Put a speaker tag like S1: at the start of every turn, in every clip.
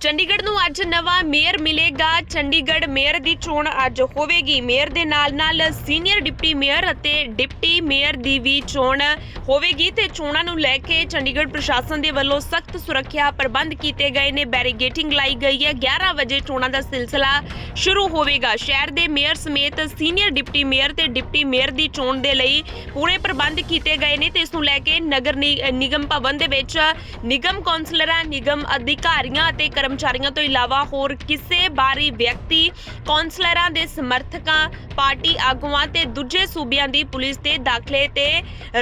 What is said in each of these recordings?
S1: ਚੰਡੀਗੜ੍ਹ ਨੂੰ ਅੱਜ ਨਵਾਂ ਮੇਅਰ ਮਿਲੇਗਾ। ਚੰਡੀਗੜ੍ਹ ਮੇਅਰ ਦੀ ਚੋਣ ਅੱਜ ਹੋਵੇਗੀ। ਮੇਅਰ ਦੇ ਨਾਲ-ਨਾਲ ਸੀਨੀਅਰ ਡਿਪਟੀ ਮੇਅਰ ਅਤੇ ਡਿਪਟੀ ਮੇਅਰ ਦੀ ਵੀ ਚੋਣ ਹੋਵੇਗੀ ਤੇ ਚੋਣਾਂ ਨੂੰ ਲੈ ਕੇ ਚੰਡੀਗੜ੍ਹ ਪ੍ਰਸ਼ਾਸਨ ਦੇ ਵੱਲੋਂ ਸਖਤ ਸੁਰੱਖਿਆ ਪ੍ਰਬੰਧ ਕੀਤੇ ਗਏ ਨੇ। ਬੈਰੀਗੇਟਿੰਗ ਲਾਈ ਗਈ ਹੈ। 11 ਵਜੇ ਚੋਣਾਂ ਦਾ ਸਿਲਸਿਲਾ ਸ਼ੁਰੂ ਹੋਵੇਗਾ। ਸ਼ਹਿਰ ਦੇ ਮੇਅਰ ਸਮੇਤ ਸੀਨੀਅਰ ਡਿਪਟੀ ਮੇਅਰ ਤੇ ਡਿਪਟੀ ਮੇਅਰ ਦੀ ਚੋਣ ਦੇ ਲਈ ਪੂਰੇ ਪ੍ਰਬੰਧ ਕੀਤੇ ਗਏ ਨੇ ਤੇ ਇਸ ਨੂੰ ਲੈ ਕੇ ਨਗਰ ਨਿ- ਨਿਗਮ ਭਵਨ ਦੇ ਵਿੱਚ ਨਿਗਮ ਕੌਂਸਲਰਾਂ, ਨਿਗਮ ਅਧਿਕਾਰੀਆਂ ਅਤੇ ਕਰਮਚਾਰੀਆਂ ਤੋਂ ਇਲਾਵਾ ਹੋਰ ਕਿਸੇ ਬਾਰੀ ਵਿਅਕਤੀ, ਕੌਂਸਲਰਾਂ ਦੇ ਸਮਰਥਕਾਂ, ਪਾਰਟੀ ਆਗੂਆਂ ਤੇ ਦੂਜੇ ਸੂਬਿਆਂ ਦੀ ਪੁਲਿਸ ਤੇ ਦਾਖਲੇ ਤੇ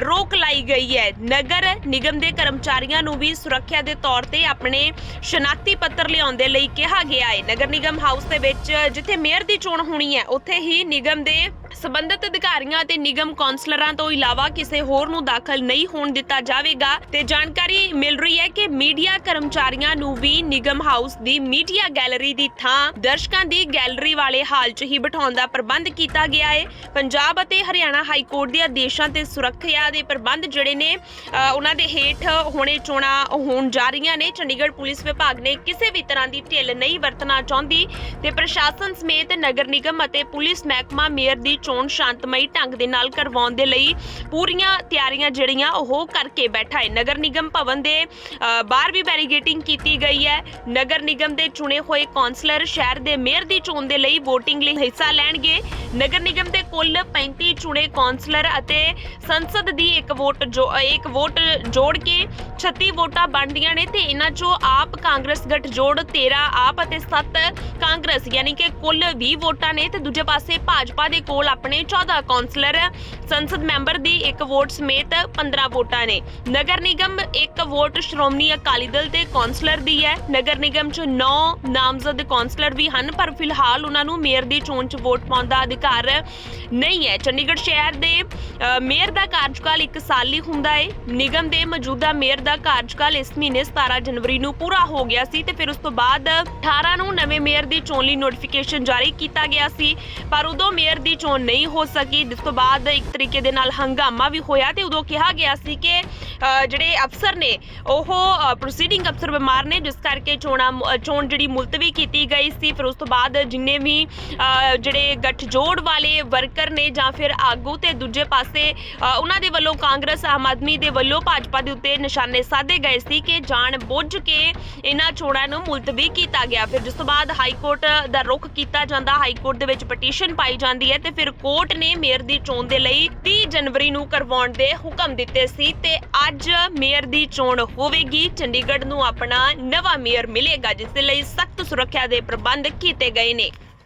S1: ਰੋਕ ਲਾਈ ਗਈ ਹੈ। ਨਗਰ ਨਿਗਮ ਦੇ ਕਰਮਚਾਰੀਆਂ ਨੂੰ ਵੀ ਸੁਰੱਖਿਆ ਦੇ ਤੌਰ ਤੇ ਆਪਣੇ ਸ਼ਨਾਖਤੀ ਪੱਤਰ ਲਿਆਉਣ ਦੇ ਲਈ ਕਿਹਾ ਗਿਆ ਹੈ। ਨਗਰ ਨਿਗਮ ਹਾਊਸ ਦੇ ਵਿੱਚ ਜਿੱਥੇ ਮੇਅਰ ਦੀ ਚੋਣ ਹੋਣੀ ਹੈ, ਉੱਥੇ ਹੀ ਨਿਗਮ ਦੇ ਸੰਬੰਧਿਤ ਅਧਿਕਾਰੀਆਂ ਅਤੇ ਨਿਗਮ ਕੌਂਸਲਰਾਂ ਤੋਂ ਇਲਾਵਾ ਕਿਸੇ ਹੋਰ ਨੂੰ ਦਾਖਲ ਨਹੀਂ ਹੋਣ ਦਿੱਤਾ ਜਾਵੇਗਾ ਤੇ ਜਾਣਕਾਰੀ ਮਿਲ ਰਹੀ ਹੈ ਕਿ ਮੀਡੀਆ ਕਰਮਚਾਰੀਆਂ ਨੂੰ ਵੀ ਨਿਗਮ ਹਾਊਸ ਦੀ ਮੀਡੀਆ ਗੈਲਰੀ ਦੀ ਥਾਂ ਦਰਸ਼ਕਾਂ ਦੀ ਗੈਲਰੀ ਵਾਲੇ ਹਾਲ 'ਚ ਹੀ ਬਿਠਾਉਣ ਦਾ ਪ੍ਰਬੰਧ ਕੀਤਾ ਗਿਆ ਹੈ। ਪੰਜਾਬ ਅਤੇ ਹਰਿਆਣਾ ਹਾਈ ਕੋਰਟ ਦੇ ਆਦੇਸ਼ਾਂ ਤੇ ਸੁਰੱਖਿਆ ਦੇ ਪ੍ਰਬੰਧ ਜਿਹੜੇ ਨੇ ਉਹਨਾਂ ਦੇ ਹੇਠ ਹੋਣੇ ਚੋਣਾਂ ਹੋਣ ਜਾ ਰਹੀਆਂ ਨੇ। ਚੰਡੀਗੜ੍ਹ ਪੁਲਿਸ ਵਿਭਾਗ ਨੇ ਕਿਸੇ ਵੀ ਤਰ੍ਹਾਂ ਦੀ ਢਿੱਲ ਨਹੀਂ ਵਰਤਣਾ ਚਾਹੁੰਦੀ ਤੇ ਪ੍ਰਸ਼ਾਸਨ ਸਮੇਤ ਨਗਰ ਨਿਗਮ ਅਤੇ ਪੁਲਿਸ ਮਹਿਕਮਾ ਮੇਅਰ ਦੀ ਚੋਣ ਸ਼ਾਂਤਮਈ ਢੰਗ ਦੇ ਨਾਲ ਕਰਵਾਉਣ ਦੇ ਲਈ ਪੂਰੀਆਂ ਤਿਆਰੀਆਂ ਜਿਹੜੀਆਂ ਉਹ ਕਰਕੇ ਬੈਠਾ ਹੈ। ਨਗਰ ਨਿਗਮ ਭਵਨ ਦੇ ਅ, ਬਾਹਰ ਵੀ ਬੈਰੀਗੇਟਿੰਗ ਕੀਤੀ ਗਈ ਹੈ। ਨਗਰ ਨਿਗਮ ਦੇ ਚੁਣੇ ਹੋਏ ਕੌਂਸਲਰ ਸ਼ਹਿਰ ਦੇ ਮੇਅਰ ਦੀ ਚੋਣ ਦੇ ਲਈ VOTING ਲਈ ਹਿੱਸਾ ਲੈਣਗੇ। ਨਗਰ ਨਿਗਮ ਦੇ ਕੁੱਲ 35 ਚੁਣੇ ਕੌਂਸਲਰ ਅਤੇ ਸੰਸਦ ਦੀ ਇੱਕ ਵੋਟ ਜੋ ਇੱਕ ਵੋਟ ਜੋੜ ਕੇ 36 ਵੋਟਾਂ ਬਣਦੀਆਂ ਨੇ ਤੇ ਇਹਨਾਂ ਚੋਂ ਆਪ ਕਾਂਗਰਸ ਗਠਜੋੜ 13 ਆਪ ਅਤੇ 7 ਕਾਂਗਰਸ ਯਾਨੀ ਕਿ ਕੁੱਲ 20 ਵੋਟਾਂ ਨੇ ਤੇ ਦੂਜੇ ਪਾਸੇ ਭਾਜਪਾ ਦੇ ਕੋਲ ਆਪਣੇ 14 ਕੌਂਸਲਰ ਸੰਸਦ ਮੈਂਬਰ ਦੀ ਇੱਕ ਵੋਟ ਸਮੇਤ 15 ਵੋਟਾਂ ਨੇ। ਨਗਰ ਨਿਗਮ ਇੱਕ ਵੋਟ ਸ਼੍ਰੋਮਣੀ ਅਕਾਲੀ ਦਲ ਤੇ ਕੌਂਸਲਰ ਦੀ ਹੈ। ਨਗਰ ਨਿਗਮ 'ਚ 9 ਨਾਮਜ਼ਦ ਕੌਂਸਲਰ ਵੀ ਹਨ ਪਰ ਫਿਲਹਾਲ ਉਹਨਾਂ ਨੂੰ ਮੇਅਰ ਦੀ ਚੋਣ 'ਚ ਵੋਟ ਪਾਉਣ ਦਾ ਅਧਿਕਾਰ ਨਹੀਂ ਹੈ। ਚੰਡੀਗੜ੍ਹ ਸ਼ਹਿਰ ਦੇ ਅ, ਮੇਅਰ ਦਾ ਕਾਰਜਕਾਲ 1 ਸਾਲ ਲਈ ਹੁੰਦਾ ਹੈ ਨਿਗਮ ਦੇ ਮੌਜੂਦਾ ਮੇਅਰ ਦਾ ਕਾਰਜਕਾਲ ਇਸ ਮਹੀਨੇ 17 ਜਨਵਰੀ ਨੂੰ ਪੂਰਾ ਹੋ ਗਿਆ ਸੀ ਤੇ ਫਿਰ ਉਸ ਤੋਂ ਬਾਅਦ 18 ਨੂੰ ਨਵੇਂ ਮੇਅਰ ਦੀ ਚੋਣ ਲਈ ਨੋਟੀਫਿਕੇਸ਼ਨ ਜਾਰੀ ਕੀਤਾ ਗਿਆ ਸੀ। ਪਰ ਉਦੋਂ ਮੇਅਰ ਦੀ ਚੋਣ ਨਹੀਂ ਹੋ ਸਕੀ। ਜਿਸ ਤੋਂ ਬਾਅਦ ਇੱਕ ਤਰੀਕੇ ਦੇ ਨਾਲ ਹੰਗਾਮਾ ਵੀ ਹੋਇਆ ਤੇ ਉਦੋਂ ਕਿਹਾ ਗਿਆ ਸੀ ਕਿ ਜਿਹੜੇ ਅਫਸਰ ਨੇ, ਉਹ ਪ੍ਰੋਸੀਡਿੰਗ ਅਫਸਰ ਬਿਮਾਰ ਨੇ, ਜਿਸ ਕਰਕੇ ਚੋਣਾਂ ਚੋਣ ਜਿਹੜੀ ਮੁਲਤਵੀ ਕੀਤੀ ਗਈ ਸੀ। ਫਿਰ ਉਸ ਤੋਂ ਬਾਅਦ ਜਿੰਨੇ ਵੀ ਜਿਹੜੇ ਗੱਠਜੋੜ ਵਾਲੇ ਵਰਕਰ ਨੇ ਜਾਂ ਫਿਰ ਆਗੂ ਤੇ ਦੂਜੇ ਪਾਸੇ ਉਹਨਾਂ ਦੇ ਵੱਲੋਂ ਕਾਂਗਰਸ, ਆਮ ਆਦਮੀ ਦੇ ਵੱਲੋਂ ਭਾਜਪਾ ਦੇ ਉੱਤੇ ਨਿਸ਼ਾਨੇ ਸਾਧੇ ਗਏ ਸੀ ਕਿ ਜਾਣ ਬੁੱਝ ਕੇ ਇਹਨਾਂ ਚੋਣਾਂ ਨੂੰ ਮੁਲਤਵੀ ਕੀਤਾ ਗਿਆ। ਫਿਰ ਜਿਸ ਤੋਂ ਬਾਅਦ ਹਾਈ ਕੋਰਟ ਦਾ ਰੁਖ ਕੀਤਾ ਜਾਂਦਾ। ਹਾਈ ਕੋਰਟ ਦੇ ਵਿੱਚ ਪਟੀਸ਼ਨ ਪਾਈ ਜਾਂਦੀ ਹੈ ਤੇ ਫਿਰ ਕੋਰਟ ਨੇ ਮੇਅਰ ਦੀ ਚੋਣ ਦੇ ਲਈ 30 ਜਨਵਰੀ ਨੂੰ ਕਰਵਾਉਣ ਦੇ ਹੁਕਮ ਦਿੱਤੇ ਸੀ ਤੇ ਅੱਜ ਮੇਅਰ ਦੀ ਚੋਣ ਹੋਵੇਗੀ। ਚੰਡੀਗੜ੍ਹ ਨੂੰ ਆਪਣਾ ਨਵਾਂ ਮੇਅਰ ਮਿਲੇਗਾ, ਜਿਸ ਦੇ ਲਈ ਸਖਤ ਸੁਰੱਖਿਆ ਦੇ ਪ੍ਰਬੰਧ ਕੀਤੇ ਗਏ ਨੇ।